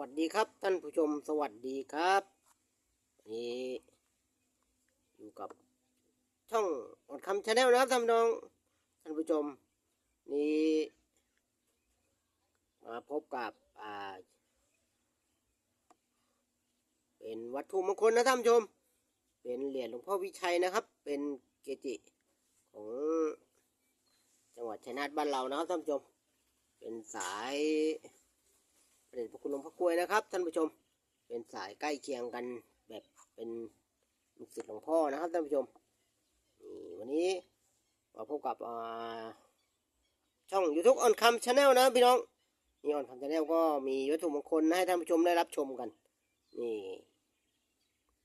วัสดีครับท่านผู้ชมสวัสดีครับนนี้อยู่กับช่องอดคำชาแนลนะครับท่านน้องท่านผู้ชมนี่มาพบกับอ่าเป็นวัตถุมงคลนะท่านผู้ชม เป็นเหรียญหลวงพ่อวิชัยนะครับ เป็นเกจิของจังหวัดชัยนาทบ้านเรานะครับท่านผู้ชม เป็นสาย พระเดชพระคุณหลวงพ่อกล้วยนะครับ ท่านผู้ชมเป็นสายใกล้เคียงกันแบบเป็นลูกศิษย์หลวงพ่อนะครับ ท่านผู้ชมนี่วันนี้มาพบกับช่อง YouTube ออนคำชาแนลนะพี่น้องนี่ออนคำชาแนลก็มีวัตถุมงคลให้ท่านผู้ชมได้รับชมกันนี่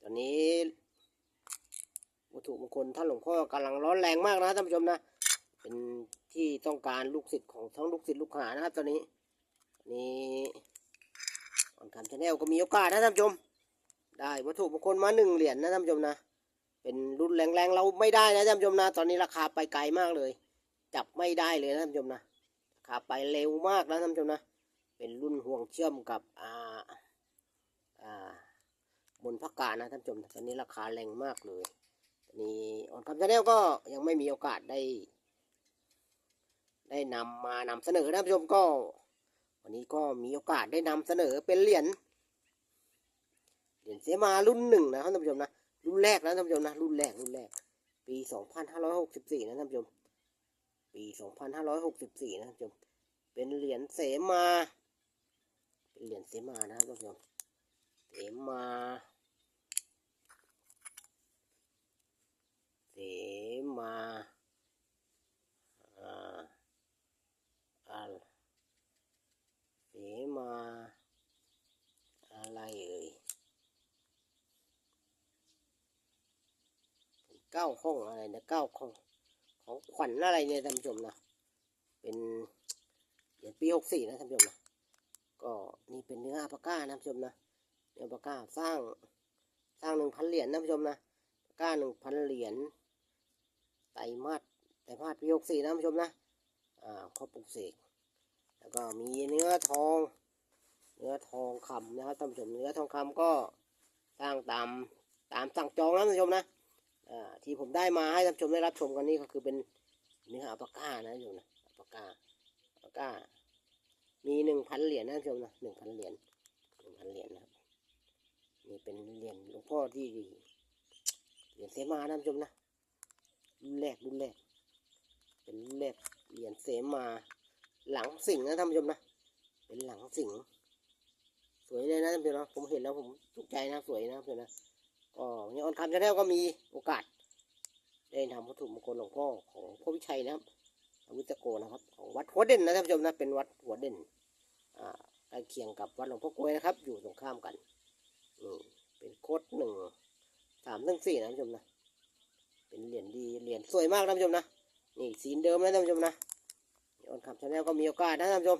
ตอนนี้วัตถุมงคลท่านหลวงพ่อกำลังร้อนแรงมากนะท่านผู้ชมนะ เป็นที่ต้องการลูกศิษย์ของทั้งลูกศิษย์ลูกหานะครับตอนนี้นี่ ออนคำชาแนลก็มีโอกาสนะท่านผู้ชม ได้วัตถุมงคลมาหนึ่งเหรียญนะท่านผู้ชมนะ เป็นรุ่นแรงๆเราไม่ได้นะท่านผู้ชมนะ ตอนนี้ราคาไปไกลมากเลย จับไม่ได้เลยนะท่านผู้ชมนะราคาไปเร็วมากนะท่านผู้ชมนะ เป็นรุ่นห่วงเชื่อมกับอ่าอ่าบนพักกานะท่านผู้ชมตอนนี้ราคาแรงมากเลยตอนนี้ออนคำชาแนลก็ยังไม่มีโอกาสได้ ได้นำมานำเสนอนะท่านผู้ชมก็ วันนี้ก็มีโอกาสได้นำเสนอเป็นเหรียญเหรียญเสมารุ่นหนึ่งนะครับท่านผู้ชมนะรุ่นแรกนะท่านผู้ชมนะรุ่นแรกรุ่นแรก ปีสองพันห้าร้อยหกสิบสี่นะท่านผู้ชม ปีสองพันห้าร้อยหกสิบสี่นะท่านผู้ชม เป็นเหรียญเสมา เป็นเหรียญเสมานะครับท่านผู้ชมเสมาเสมาอ่า อะเสมาอะไรเอ่ย เก้าห้องอะไรนะเก้าห้องของขวัญอะไรเนี่ยท่านผู้ชมนะเป็นเหรียญปีหกสี่นะท่านผู้ชมนะก็นี่เป็นเนื้ออัลปาก้านะท่านผู้ชมนะเนื้ออัลปาก้าสร้างสร้างหนึ่งพันเหรียญนะท่านผู้ชมนะอัลปาก้าหนึ่งพันเหรียญไตรมาสไตรมาสปีหกสี่นะท่านผู้ชมนะอ่าเขาปลูกเสกแล้วก็มีเนื้อทองเนื้อทองคำนะครับท่านผู้ชมเนื้อทองคำก็สร้างตามตามสั่งจองนะท่านผู้ชมนะ ที่ผมได้มาให้ท่านชมได้รับชมกันนี่ก็คือเป็นเนื้ออัลปาก้านะท่านผู้ชมนะอัลปาก้าอัลปาก้า มีหนึ่งพันเหรียญนะท่านชมนะหนึ่งพันเหรียญหนึ่งพันเหรียญนะครับนี่เป็นเหรียญหลวงพ่อที่เหรียญเสมานะท่านชมนะรุ่นแรกรุ่นแรกเป็นรุ่นแรกเหรียญเสมา หลังสิงนะท่านผู้ชมนะเป็นหลังสิงสวยเลยนะท่านผู้ชมนะผมเห็นแล้วผมถูกใจนะสวยนะท่านผู้ชมนะ ก็เนี่ยออนคำชาแนลก็มีโอกาส ได้ทำวัตถุมงคลหลวงพ่อของพ่อวิชัยนะครับอวิจโกนะครับ ของวัดหัวเด่นนะท่านผู้ชมนะเป็นวัดหัวเด่นอ่าใกล้เคียงกับวัดหลวงพ่อกล้วยนะครับ อยู่ตรงข้ามกันนี่เป็นโคดหนึ่งสามหนึ่งสี่นะท่านผู้ชมนะเป็นเหรียญดีเหรียญสวยมากนะท่านผู้ชมนะนี่สีเดิมนะท่านผู้ชมนะออนคำชาแนลก็มีโอกาสนะท่านผู้ชม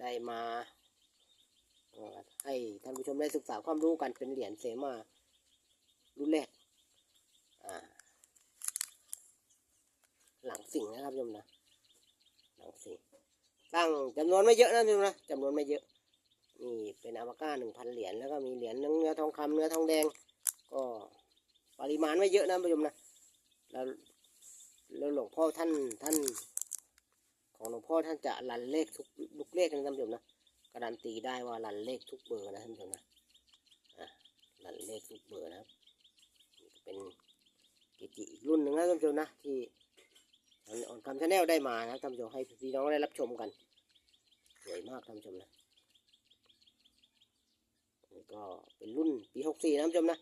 ได้มาให้ท่านผู้ชมได้ศึกษาความรู้กันเป็นเหรียญเสมา รุ่นแรกหลังสิ่งนะครับท่านผู้ชมนะหลังสิ่งห์สร้งจำนวนไม่เยอะนะท่านผู้ชมนะจำนวนไม่เยอะนี่เป็นอวก้าหนึ่งพันเหรียญแล้วก็มีเหรียญเนื้อทองคำเนื้อทองแดง ก็ปริมาณไม่เยอะนะท่านผู้ชมนะแล้วแล้วหลวงพ่อท่านท่าน ของหลวงพ่อท่านจะรันเลขทุกทุกเลขนะท่านผู้ชมนะการันตีได้ว่ารันเลขทุกเบอร์นะท่านผู้ชมนะอะรันเลขทุกเบอร์นะครับ เป็นกิจิอีกรุ่นหนึ่งนะท่านผู้ชมนะที่ทางออนคำชาแนลได้มานะท่านผู้ชมให้พี่น้องได้รับชมกัน สวยมากท่านผู้ชมนะนี่ก็เป็นรุ่นปีหกสี่นะท่านผู้ชมนะ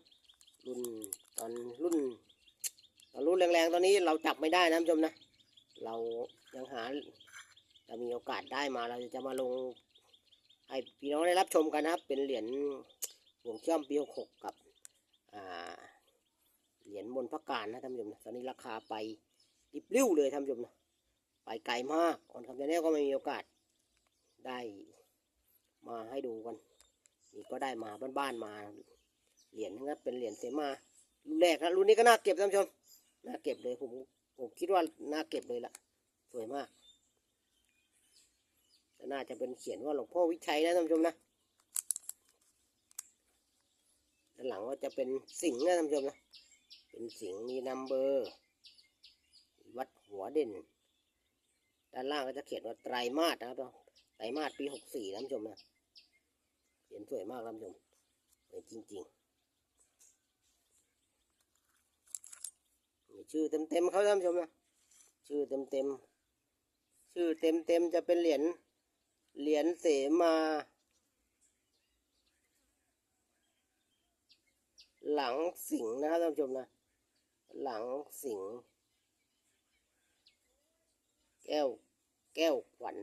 รุ่นตอนรุ่นตอนรุ่นแรงๆตอนนี้เราจับไม่ได้นะท่านผู้ชมนะเรายังหาจะมีโอกาสได้มาเราจะมาลงให้พี่น้องได้รับชมกันนะครับ เป็นเหรียญหวงเชื่อมปีหกกับอ่า เหรียญมนพระการนะท่านผู้ชมนะตอนนี้ราคาไปริบริ้วเลยท่านผู้ชมนะไปไกลมากออนคำชาแนลก็ไม่มีโอกาสได้มาให้ดูกันนี่ก็ได้มาบ้านๆมาเหรียญนะครับเป็นเหรียญเสมารุ่นแรกนะรุ่นนี้ก็น่าเก็บท่านผู้ชมน่าเก็บเลยผมผมคิดว่าน่าเก็บเลยล่ะสวยมากน่าจะเป็นเขียนว่าหลวงพ่อวิชัยนะท่านผู้ชมนะด้านหลังก็จะเป็นสิงห์นะท่านผู้ชมนะ เป็นสิงห์มีนัมเบอร์ วัดหัวเด่น ด้านล่างก็จะเขียนว่าไตรมาสนะครับไตรมาสปีหกสี่ท่านผู้ชมนะ เขียนสวยมากท่านผู้ชมสวยจริงๆมีชื่อเต็มๆเขาท่านผู้ชมนะ ชื่อเต็มๆ ชื่อเต็มๆจะเป็นเหรียญ เหรียญเสมาหลังสิงนะครับท่านผู้ชมนะ หลังสิง แก้ว แก้วขวัญ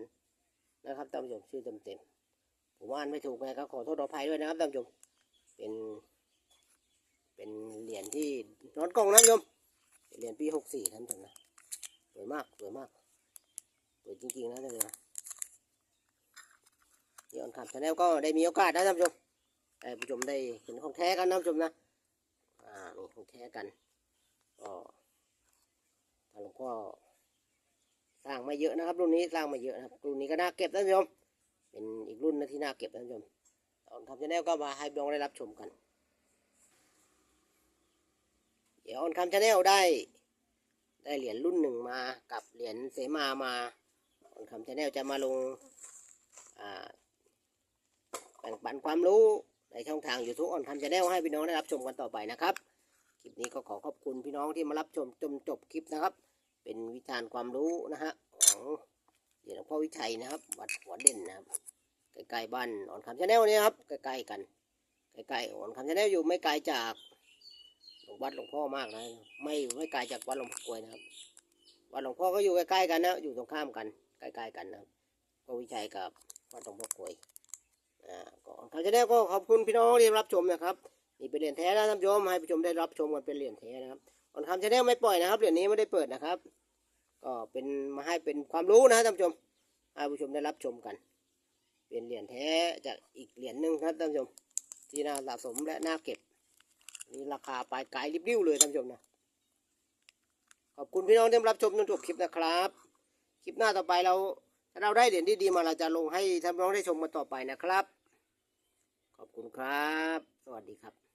นะครับท่านผู้ชมชื่อเต็มๆผมอ่านไม่ถูกนะครับขอโทษขออภัยด้วยนะครับท่านผู้ชมเป็น เป็นเหรียญที่นอนกล่องนะท่านผู้ชมเหรียญปีหกสี่ท่านผู้ชมนะสวยมากสวยมากสวยจริงๆนะท่านผู้ชมนะนี่อนขับชาแนลก็ได้มีโอกาสนะท่านผู้ชมให้ผู้ชมได้เห็นของแท้กันนะท่านผู้ชมนะอ่ามีของแท้กัน ก็ทางหลวงพ่อสร้างมาเยอะนะครับ รุ่นนี้สร้างมาเยอะนะครับ รุ่นนี้ก็น่าเก็บท่านผู้ชม เป็นอีกรุ่นนะที่น่าเก็บท่านผู้ชมตอนทำชาแนลก็มาให้น้องได้รับชมกัน เดี๋ยวออนคำชาแนลได้ ได้เหรียญรุ่นหนึ่งมากับเหรียญเสมามาออนคำชาแนลจะมาลงอ่าแบ่งปันความรู้ในช่องทาง YouTube ออนคำชาแนลให้พี่น้องได้รับชมกันต่อไปนะครับ ลิปนี้ก็ขอขอบคุณพี่น้องที่มารับชมจนจบคลิปนะครับ เป็นวิจารณ์ความรู้นะฮะของเหรียญหลวงพ่อวิชัยนะครับ วัดหัวเด่นนะครับใกล้ๆบ้านออนคำชาแนลเนี่ยครับใกล้ๆกันใกล้ๆออนคำชาแนลอยู่ไม่ไกลจากหลวงวัดหลวงพ่อมากนะไม่ไม่ไกลจากวัดหลวงพ่อกลวยนะครับวัดหลวงพ่อก็อยู่ใกล้ๆกันนะอยู่ตรงข้ามกันใกล้ๆกันนะครับพ่อวิชัยกับวัดหลวงพ่อกลวยอ่าก็ออนคำชาแนลก็ขอบคุณพี่น้องที่รับชมนะครับ นี่เป็นเหรียญแท้นะท่านผู้ชมให้ผู้ชมได้รับชมกันเป็นเหรียญแท้นะครับออนคำชาแนลไม่ปล่อยนะครับเหรียญนี้ไม่ได้เปิดนะครับ ก็เป็นมาให้เป็นความรู้นะท่านผู้ชมให้ผู้ชมได้รับชมกัน เป็นเหรียญแท้จากอีกเหรียญหนึ่งครับท่านผู้ชม ที่น่าสะสมและน่าเก็บนี่ราคาปลายไกายริบบิ้วเลยท่านผู้ชมนะขอบคุณพี่น้องที่รับชมจนจบคลิปนะครับ คลิปหน้าต่อไปเราถ้าเราได้เหรียญที่ดีมาเราจะลงให้ท่านผู้ชมได้ชมกันต่อไปนะครับ ขอบคุณครับ สวัสดีครับ